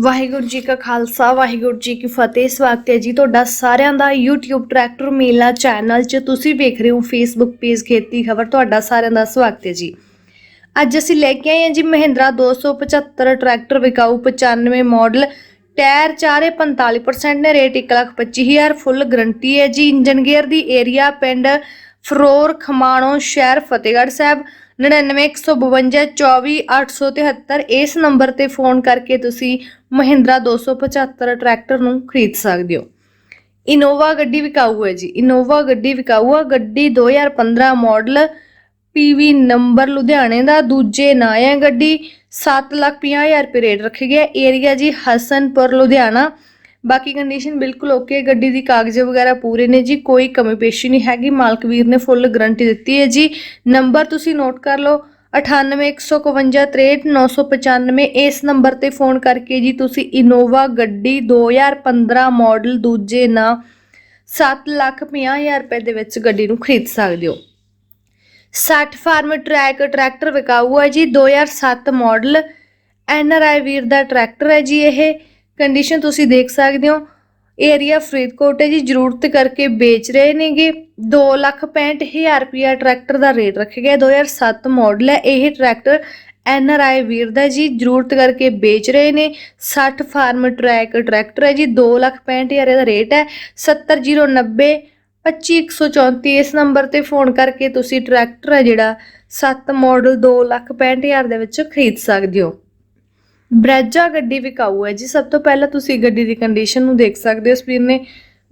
ਵਾਹਿਗੁਰੂ ਜੀ ਕਾ ਖਾਲਸਾ, ਵਾਹਿਗੁਰੂ ਜੀ ਕੀ ਫਤਿਹ। ਸਵਾਗਤ ਹੈ ਜੀ ਤੁਹਾਡਾ ਸਾਰਿਆਂ ਦਾ YouTube ਟਰੈਕਟਰ ਮੇਲਾ ਚੈਨਲ 'ਚ। ਤੁਸੀਂ ਵੇਖ ਰਹੇ ਹੋ Facebook ਪੇਜ ਖੇਤੀ ਖਬਰ। ਤੁਹਾਡਾ ਸਾਰਿਆਂ ਦਾ ਸਵਾਗਤ ਹੈ ਜੀ। ਅੱਜ ਅਸੀਂ ਲੈ ਕੇ ਆਏ ਹਾਂ ਜੀ ਮਹਿੰਦਰਾ 275 ਟਰੈਕਟਰ ਵਿਕਾਊ 95 ਮਾਡਲ। ਟਾਇਰ ਚਾਰੇ 45% ਨੇ, ਰੇਟ 125000 ਫੁੱਲ ਗਰੰਟੀ ਹੈ ਜੀ। ਇੰਜਨ ਗੇਅਰ ਦੀ ਏਰੀਆ ਪਿੰਡ ਫਰੋਰ ਖਮਾਣੋ, ਸ਼ਹਿਰ ਫਤਿਹਗੜ੍ਹ ਸਾਹਿਬ। 9915224873 ਇਸ ਨੰਬਰ ਤੇ ਫੋਨ ਕਰਕੇ ਤੁਸੀਂ ਮਹਿੰਦਰਾ 275 ਟਰੈਕਟਰ ਨੂੰ ਖਰੀਦ ਸਕਦੇ ਹੋ। ਇਨੋਵਾ ਗੱਡੀ ਵਿਕਾਊ ਹੈ ਜੀ। ਇਨੋਵਾ ਗੱਡੀ ਵਿਕਾਊ ਆ। ਗੱਡੀ 2015 ਮਾਡਲ ਪੀਵੀ ਨੰਬਰ ਲੁਧਿਆਣੇ ਦਾ। ਦੂਜੇ ਨਾਂ ਹੈ ਗੱਡੀ। 750000 ਰੁਪਏ ਰੇਟ ਰੱਖੇ ਗਿਆ ਏਰੀਆ ਜੀ ਹਸਨਪੁਰ, ਲੁਧਿਆਣਾ। ਬਾਕੀ ਕੰਡੀਸ਼ਨ ਬਿਲਕੁਲ ਓਕੇ ਗੱਡੀ ਦੀ ਕਾਗਜ਼ ਵਗੈਰਾ ਪੂਰੇ ਨੇ ਜੀ, ਕੋਈ ਕਮੀ ਪੇਸ਼ੀ ਨਹੀਂ ਹੈਗੀ, ਮਾਲਕ ਵੀਰ ਨੇ ਫੁੱਲ ਗਰੰਟੀ ਦਿੱਤੀ ਹੈ ਜੀ। ਨੰਬਰ ਤੁਸੀਂ ਨੋਟ ਕਰ ਲਓ 9815533995 ਇਸ ਨੰਬਰ ਤੇ ਫੋਨ ਕਰਕੇ ਜੀ ਤੁਸੀਂ ਇਨੋਵਾ ਗੱਡੀ 2015 ਮਾਡਲ ਦੂਜੇ ਨਾਂ 750000 ਰੁਪਏ ਦੇ ਵਿੱਚ ਗੱਡੀ ਨੂੰ ਖਰੀਦ ਸਕਦੇ ਹੋ। 60 ਫਾਰਮ ਟਰੈਕ, ਟਰੈਕਟਰ ਵਿਕਾਊ ਹੈ ਜੀ 2007 ਮਾਡਲ ਐਨਆਰਆਈ ਵੀਰ ਦਾ ਟਰੈਕਟਰ ਹੈ ਜੀ ਇਹ। ਕੰਡੀਸ਼ਨ ਤੁਸੀਂ ਦੇਖ ਸਕਦੇ ਹੋ। ਏਰੀਆ ਫਰੀਦਕੋਟ ਹੈ ਜੀ, ਜ਼ਰੂਰਤ ਕਰਕੇ ਵੇਚ ਰਹੇ ਨੇਗੇ। 265000 ਰੁਪਿਆ ਟਰੈਕਟਰ ਦਾ ਰੇਟ ਰੱਖਿਆ ਗਿਆ। 2007 ਮਾਡਲ ਹੈ, ਇਹ ਟਰੈਕਟਰ ਐਨਆਰਆਈ ਵੀਰ ਦਾ ਜੀ, ਜ਼ਰੂਰਤ ਕਰਕੇ ਵੇਚ ਰਹੇ ਨੇ। 60 ਫਾਰਮ ਟਰੈਕ ਟਰੈਕਟਰ ਹੈ ਜੀ 265000 ਦਾ ਰੇਟ ਹੈ। 70090 25134 ਇਸ ਨੰਬਰ ਤੇ ਫੋਨ ਕਰਕੇ ਤੁਸੀਂ ਟਰੈਕਟਰ ਹੈ ਜਿਹੜਾ 7 ਮਾਡਲ 265000 ਦੇ ਵਿੱਚ ਖਰੀਦ ਸਕਦੇ ਹੋ। ਬ੍ਰੈਜਾ ਗੱਡੀ ਵਿਕਾਊ ਹੈ ਜੀ। ਸਭ ਤੋਂ ਪਹਿਲਾਂ ਤੁਸੀਂ ਗੱਡੀ ਦੀ ਕੰਡੀਸ਼ਨ ਨੂੰ ਦੇਖ ਸਕਦੇ ਹੋ। ਸਪੀਰ ਨੇ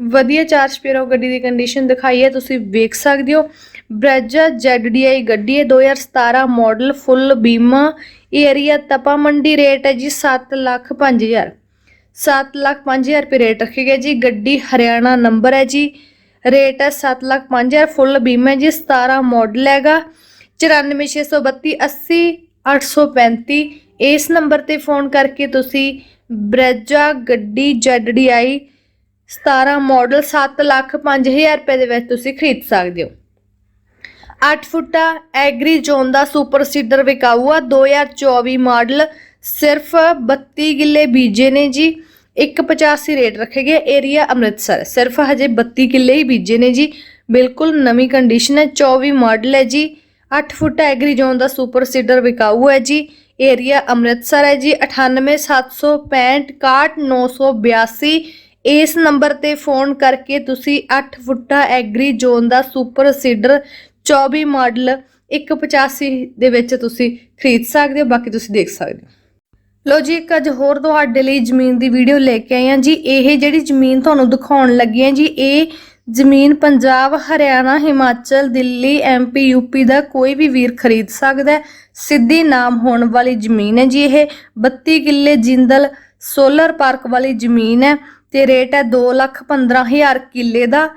ਵਧੀਆ ਚਾਰ ਉਹ ਗੱਡੀ ਦੀ ਕੰਡੀਸ਼ਨ ਦਿਖਾਈ ਹੈ। ਤੁਸੀਂ ਵੇਖ ਸਕਦੇ ਹੋ। ਬ੍ਰੈਜਾ ZDI ਗੱਡੀ ਹੈ। 2017 ਮਾਡਲ ਫੁੱਲ ਬੀਮਾ ਏਰੀਆ ਤਪਾ ਮੰਡੀ ਰੇਟ ਹੈ ਜੀ 7 ਲੱਖ 5000 7 ਲੱਖ 5000 ਰੁਪਏ ਰੇਟ ਰੱਖੇ ਗਏ ਜੀ। ਗੱਡੀ ਹਰਿਆਣਾ ਨੰਬਰ ਹੈ ਜੀ। ਰੇਟ ਹੈ 7 ਲੱਖ 5000 ਫੁੱਲ ਬੀਮਾ ਹੈ ਜੀ। 17 ਮਾਡਲ ਹੈਗਾ। 94632 80 835 ਇਸ ਨੰਬਰ ਤੇ ਫੋਨ ਕਰਕੇ ਤੁਸੀਂ ਬ੍ਰੈਜਾ ਗੱਡੀ ZDI 17 ਮਾਡਲ 7 ਲੱਖ 5000 ਰੁਪਏ ਦੇ ਵਿੱਚ ਤੁਸੀਂ ਖਰੀਦ ਸਕਦੇ ਹੋ। 8 ਫੁੱਟਾ ਐਗਰੀ ਜ਼ੋਨ ਦਾ ਸੁਪਰ ਸੀਡਰ ਵਿਕਾਊ ਆ 2024 ਮਾਡਲ ਸਿਰਫ 32 ਕਿੱਲੇ ਬੀਜੇ ਨੇ ਜੀ 185 ਰੇਟ ਰੱਖੇ ਗਏ, ਏਰੀਆ ਅੰਮ੍ਰਿਤਸਰ, ਸਿਰਫ ਹਜੇ 32 ਕਿੱਲੇ ਹੀ ਬੀਜੇ ਨੇ ਜੀ, ਬਿਲਕੁਲ ਨਵੀਂ ਕੰਡੀਸ਼ਨ ਹੈ 24 ਮਾਡਲ ਹੈ ਜੀ 8 ਫੁੱਟ ਐਗਰੀ ਜ਼ੋਨ ਦਾ ਸੁਪਰ ਸੀਡਰ ਵਿਕਾਊ ਹੈ ਜੀ ਏਰੀਆ ਅੰਮ੍ਰਿਤਸਰ ਹੈ ਜੀ 9876 61982 ਇਸ ਨੰਬਰ ਤੇ ਫੋਨ ਕਰਕੇ ਤੁਸੀਂ 8 ਫੁੱਟਾ ਐਗਰੀ ਜ਼ੋਨ ਦਾ ਸੁਪਰ ਸੀਡਰ 24 ਮਾਡਲ 185 ਦੇ ਵਿੱਚ ਤੁਸੀਂ ਖਰੀਦ ਸਕਦੇ ਹੋ, ਬਾਕੀ ਤੁਸੀਂ ਦੇਖ ਸਕਦੇ ਹੋ। ਲੋ ਜੀ, ਇੱਕ ਅੱਜ ਹੋਰ ਤੁਹਾਡੇ ਲਈ ਜ਼ਮੀਨ ਦੀ ਵੀਡੀਓ ਲੈ ਕੇ ਆਏ ਹਾਂ ਜੀ। ਇਹ ਜਿਹੜੀ ਜ਼ਮੀਨ ਤੁਹਾਨੂੰ ਦਿਖਾਉਣ ਲੱਗੀ ਹਾਂ ਜੀ, ਇਹ ਜ਼ਮੀਨ ਪੰਜਾਬ, ਹਰਿਆਣਾ, ਹਿਮਾਚਲ, ਦਿੱਲੀ ਐਮਪੀ ਯੂਪੀ ਦਾ ਕੋਈ ਵੀ ਵੀਰ ਖਰੀਦ ਸਕਦਾ ਹੈ। ਸਿੱਧੀ ਨਾਮ ਹੋਣ ਵਾਲੀ ਜ਼ਮੀਨ ਹੈ ਜੀ ਇਹ। 32 ਕਿੱਲੇ ਜਿੰਦਲ ਸੋਲਰ ਪਾਰਕ ਵਾਲੀ ਜ਼ਮੀਨ ਹੈ ਤੇ ਰੇਟ ਹੈ 215000 ਕਿੱਲੇ ਦਾ।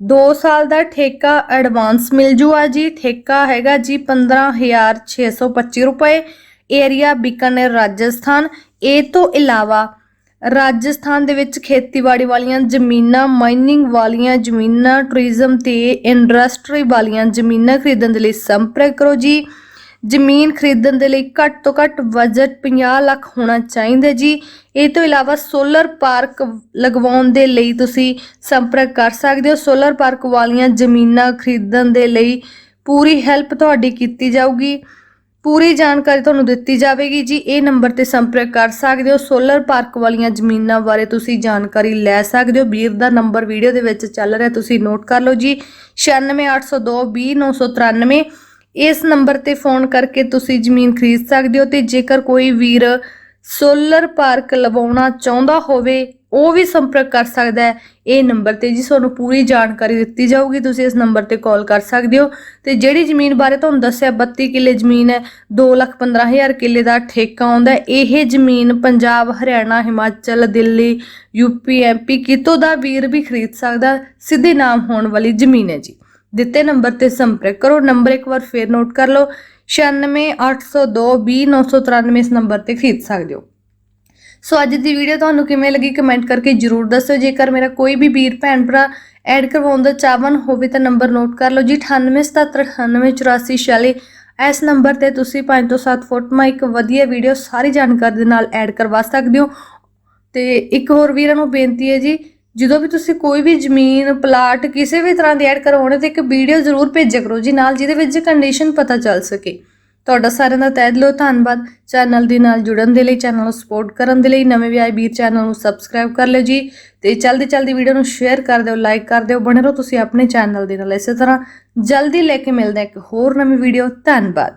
2 ਸਾਲ ਦਾ ਠੇਕਾ ਐਡਵਾਂਸ ਮਿਲ ਜੂਆ ਜੀ। ਠੇਕਾ ਹੈਗਾ ਜੀ 15625 ਰੁਪਏ। ਏਰੀਆ ਬੀਕਾਨੇਰ, ਰਾਜਸਥਾਨ। ਇਹ ਤੋਂ ਇਲਾਵਾ ਰਾਜਸਥਾਨ ਦੇ ਵਿੱਚ ਖੇਤੀਬਾੜੀ ਵਾਲੀਆਂ ਜ਼ਮੀਨਾਂ ਮਾਈਨਿੰਗ ਵਾਲੀਆਂ ਜ਼ਮੀਨਾਂ ਟੂਰਿਜ਼ਮ ਤੇ ਇੰਡਸਟਰੀ ਵਾਲੀਆਂ ਜ਼ਮੀਨਾਂ ਖਰੀਦਣ ਦੇ ਲਈ ਸੰਪਰਕ ਕਰੋ ਜੀ। ਜ਼ਮੀਨ ਖਰੀਦਣ ਦੇ ਲਈ ਘੱਟ ਤੋਂ ਘੱਟ ਬਜਟ 50 ਲੱਖ ਹੋਣਾ ਚਾਹੀਦਾ ਜੀ। ਇਹ ਤੋਂ ਇਲਾਵਾ ਸੋਲਰ ਪਾਰਕ ਲਗਵਾਉਣ ਦੇ ਲਈ ਤੁਸੀਂ ਸੰਪਰਕ ਕਰ ਸਕਦੇ ਹੋ। ਸੋਲਰ ਪਾਰਕ ਵਾਲੀਆਂ ਜ਼ਮੀਨਾਂ ਖਰੀਦਣ ਦੇ ਲਈ ਪੂਰੀ ਹੈਲਪ ਤੁਹਾਡੀ ਕੀਤੀ ਜਾਊਗੀ। ਪੂਰੀ ਜਾਣਕਾਰੀ ਤੁਹਾਨੂੰ ਦਿੱਤੀ ਜਾਵੇਗੀ ਜੀ। ਇਹ ਨੰਬਰ ਤੇ ਸੰਪਰਕ ਕਰ ਸਕਦੇ ਹੋ। ਸੋਲਰ ਪਾਰਕ ਵਾਲੀਆਂ ਜ਼ਮੀਨਾਂ ਬਾਰੇ ਤੁਸੀਂ ਜਾਣਕਾਰੀ ਲੈ ਸਕਦੇ ਹੋ। ਵੀਰ ਦਾ ਨੰਬਰ ਵੀਡੀਓ ਦੇ ਵਿੱਚ ਚੱਲ ਰਿਹਾ, ਤੁਸੀਂ ਨੋਟ ਕਰ ਲਓ ਜੀ। 9680220993 ਇਸ ਨੰਬਰ ਤੇ ਫੋਨ ਕਰਕੇ ਤੁਸੀਂ ਜ਼ਮੀਨ ਖਰੀਦ ਸਕਦੇ ਹੋ ਤੇ ਜੇਕਰ ਕੋਈ ਵੀਰ ਸੋਲਰ ਪਾਰਕ ਲਵਾਉਣਾ ਚਾਹੁੰਦਾ ਹੋਵੇ ਉਹ ਵੀ ਸੰਪਰਕ ਕਰ ਸਕਦਾ ਹੈ। ਇਹ ਨੰਬਰ ਤੇ ਜੀ ਤੁਹਾਨੂੰ ਪੂਰੀ ਜਾਣਕਾਰੀ ਦਿੱਤੀ ਜਾਊਗੀ। ਤੁਸੀਂ ਇਸ ਨੰਬਰ ਤੇ ਕਾਲ ਕਰ ਸਕਦੇ ਹੋ। ਤੇ ਜਿਹੜੀ ਜ਼ਮੀਨ ਬਾਰੇ ਤੁਹਾਨੂੰ ਦੱਸਿਆ 32 ਕਿੱਲੇ ਜ਼ਮੀਨ ਹੈ 215000 ਕਿੱਲੇ ਦਾ ਠੇਕਾ ਆਉਂਦਾ ਇਹ ਜ਼ਮੀਨ ਪੰਜਾਬ, ਹਰਿਆਣਾ, ਹਿਮਾਚਲ, ਦਿੱਲੀ ਯੂਪੀ ਐਮਪੀ ਕਿਤੋਂ ਦਾ ਵੀਰ ਵੀ ਖਰੀਦ ਸਕਦਾ ਸਿੱਧੇ ਨਾਮ ਹੋਣ ਵਾਲੀ ਜ਼ਮੀਨ ਹੈ ਜੀ। ਦਿੱਤੇ ਨੰਬਰ ਤੇ ਸੰਪਰਕ ਕਰੋ। ਨੰਬਰ ਇੱਕ ਵਾਰ ਫੇਰ ਨੋਟ ਕਰ ਲਓ। 9680220993 ਇਸ ਨੰਬਰ ਤੇ ਖਰੀਦ ਸਕਦੇ ਹੋ। ਸੋ ਅੱਜ ਦੀ ਵੀਡੀਓ ਤੁਹਾਨੂੰ ਕਿਵੇਂ ਲੱਗੀ ਕਮੈਂਟ ਕਰਕੇ ਜਰੂਰ ਦੱਸਿਓ। ਜੇਕਰ ਮੇਰਾ ਕੋਈ ਵੀ ਵੀਰ, ਭੈਣ, ਭਰਾ ਐਡ ਕਰਵਾਉਣ ਦਾ ਚਾਹਵਨ ਹੋਵੇ ਤਾਂ ਨੰਬਰ ਨੋਟ ਕਰ ਲਓ ਜੀ 9877988446 ਇਸ ਨੰਬਰ ਤੇ ਤੁਸੀਂ 5 ਤੋਂ 7 ਫੋਟੋਆਂ, ਇੱਕ ਵਧੀਆ ਵੀਡੀਓ ਸਾਰੀ ਜਾਣਕਾਰੀ ਦੇ ਨਾਲ ਐਡ ਕਰਵਾ ਸਕਦੇ ਹੋ। ਤੇ ਇੱਕ ਹੋਰ ਵੀਰਾਂ ਨੂੰ ਬੇਨਤੀ ਹੈ ਜੀ, ਜਦੋਂ ਵੀ ਤੁਸੀਂ ਕੋਈ ਵੀ ਜ਼ਮੀਨ ਪਲਾਟ ਕਿਸੇ ਵੀ ਤਰ੍ਹਾਂ ਦੀ ਐਡ ਕਰਵਾਉਣੇ ਤੇ ਇੱਕ ਵੀਡੀਓ ਜ਼ਰੂਰ ਭੇਜਿਆ ਕਰੋ ਜੀ, ਨਾਲ ਜਿਹਦੇ ਵਿੱਚ ਕੰਡੀਸ਼ਨ ਪਤਾ ਚੱਲ ਸਕੇ। ਤੁਹਾਡਾ ਸਾਰਿਆਂ ਦਾ ਤਹਿ ਦਿਲੋਂ ਧੰਨਵਾਦ। ਚੈਨਲ ਦੇ ਨਾਲ ਜੁੜਨ ਦੇ ਲਈ, ਚੈਨਲ ਨੂੰ ਸਪੋਰਟ ਕਰਨ ਦੇ ਲਈ ਨਵੇਂ ਵੀ ਵੀਰ ਚੈਨਲ ਨੂੰ ਸਬਸਕ੍ਰਾਈਬ ਕਰ ਲਿਓ ਜੀ ਤੇ ਜਲਦੀ ਜਲਦੀ ਵੀਡੀਓ ਨੂੰ ਸ਼ੇਅਰ ਕਰ ਦਿਓ ਲਾਈਕ ਕਰ ਦਿਓ, ਬਣੇ ਰਹੋ ਤੁਸੀਂ ਆਪਣੇ ਚੈਨਲ ਦੇ ਨਾਲ ਇਸੇ ਤਰ੍ਹਾਂ। ਜਲਦੀ ਲੈ ਕੇ ਮਿਲਦੇ ਇੱਕ ਹੋਰ ਨਵੀਂ ਵੀਡੀਓ ਧੰਨਵਾਦ।